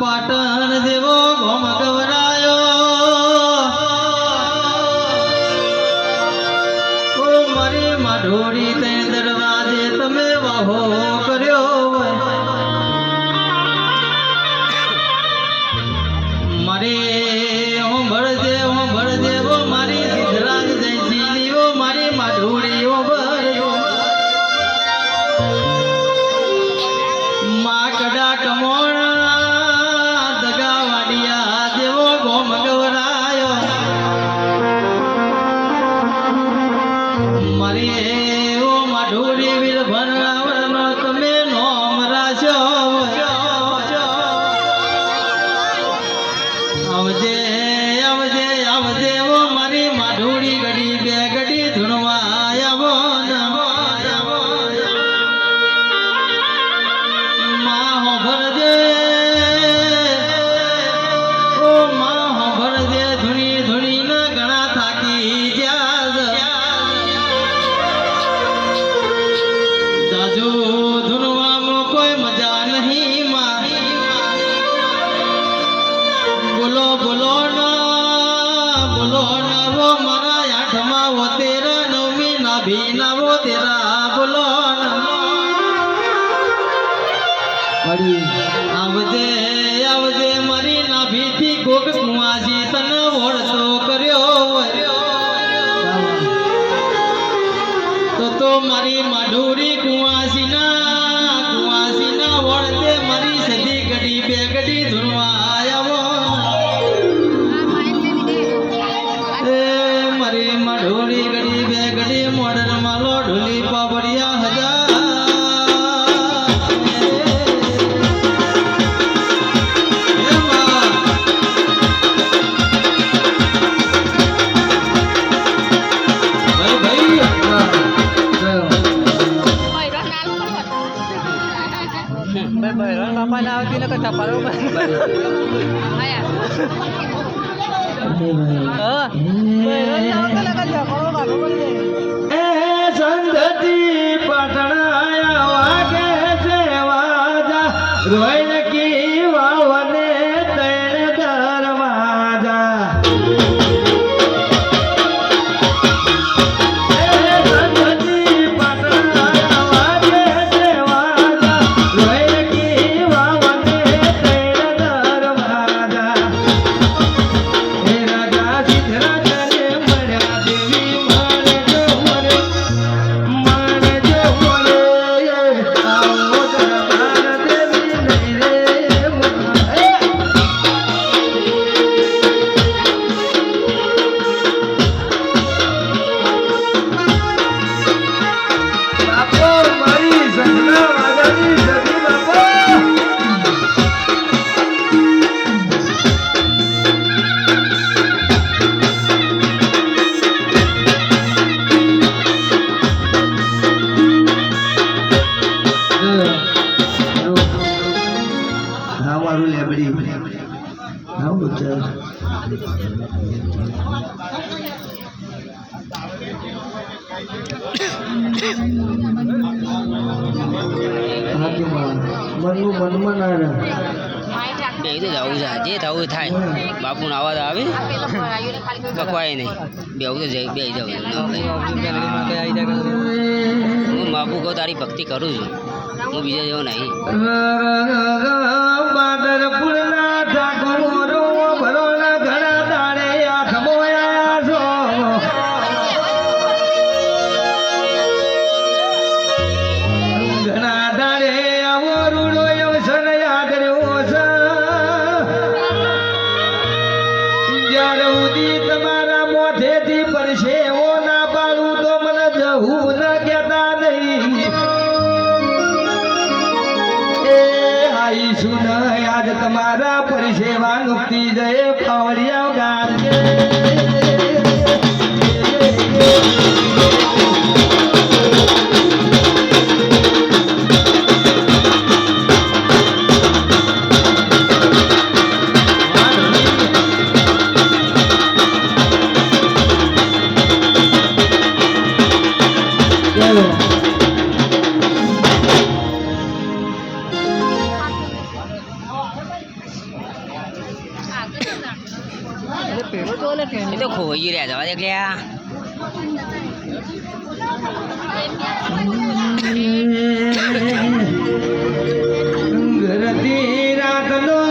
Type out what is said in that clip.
પાટણ દેવો ગોમ ગવરાયો. મારી તે દરવાજે તમે વાહો કર્યો મરે પીના મોતીરા બોલો પડી આવજે આવજે મારી નાભીથી કોક કુવાજી તને ઓળખ Napanood din ako sa paro. Kaya. Oo. હાવારું લેબડી આવું છે બે તો જવું છે જે થવું થાય. બાપુનો અવાજ આવે. કકવાય નહીં. બેવું તો જઈ બે જવું. હું બાપુ કહો તારી ભક્તિ કરું છું. તું બીજા જેવો નહીં. ગાઈશું ન આજ તમારા પરિસેવા નુક્તિ જય પાવડિયા ગાજે એ તો ખોઈ રહ્યા જવા દે એટલે આ. ઘરથી રાતનો સમય